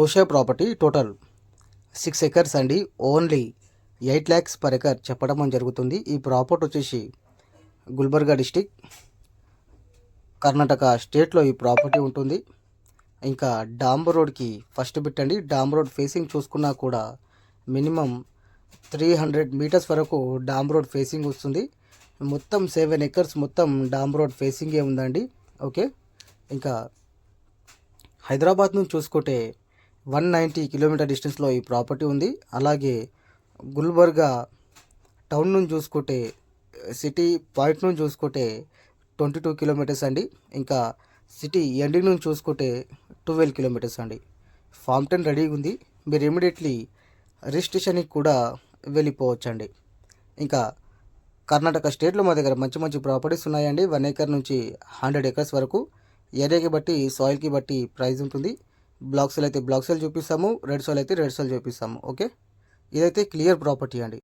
చూసే property total six acres అండి. Only eight lakhs per acre చెప్పడం జరుగుతుంది. ఈ ప్రాపర్టీ వచ్చేసి గుల్బర్గా డిస్టిక్ కర్ణాటక స్టేట్లో ఈ ప్రాపర్టీ ఉంటుంది. ఇంకా డాంబర్ రోడ్కి ఫస్ట్ పెట్టండి అండి. డాంబర్ రోడ్ ఫేసింగ్ చూసుకున్నా కూడా మినిమం త్రీ హండ్రెడ్ మీటర్స్ వరకు డాంబర్ రోడ్ ఫేసింగ్ వస్తుంది. మొత్తం సెవెన్ ఎకర్స్ మొత్తం డాంబర్ రోడ్ ఫేసింగే ఉందండి. ఓకే. ఇంకా హైదరాబాద్ నుంచి చూసుకుంటే వన్ నైంటీ కిలోమీటర్ డిస్టెన్స్లో ఈ ప్రాపర్టీ ఉంది. అలాగే గుల్బర్గా టౌన్ నుంచి చూసుకుంటే సిటీ పాయింట్ నుంచి చూసుకుంటే ట్వంటీ టూ కిలోమీటర్స్ అండి. ఇంకా సిటీ ఎండింగ్ నుంచి చూసుకుంటే ట్వెల్వ్ కిలోమీటర్స్ అండి. ఫామ్ టెన్ రెడీగా ఉంది. మీరు ఇమీడియట్లీ రిజిస్ట్రేషన్కి కూడా వెళ్ళిపోవచ్చండి. ఇంకా కర్ణాటక స్టేట్లో మా దగ్గర మంచి మంచి ప్రాపర్టీస్ ఉన్నాయండి. వన్ ఏకర్ నుంచి హండ్రెడ్ ఏకర్స్ వరకు. ఏరియాకి బట్టి సాయిల్కి బట్టి ప్రైస్ ఉంటుంది. బ్లాక్ సెల్ అయితే బ్లాక్ సెల్ చూపిస్తాము రెడ్ సెల్ అయితే రెడ్ సెల్ చూపిస్తాము ఓకే? ఇదైతే క్లియర్ ప్రాపర్టీ అండి.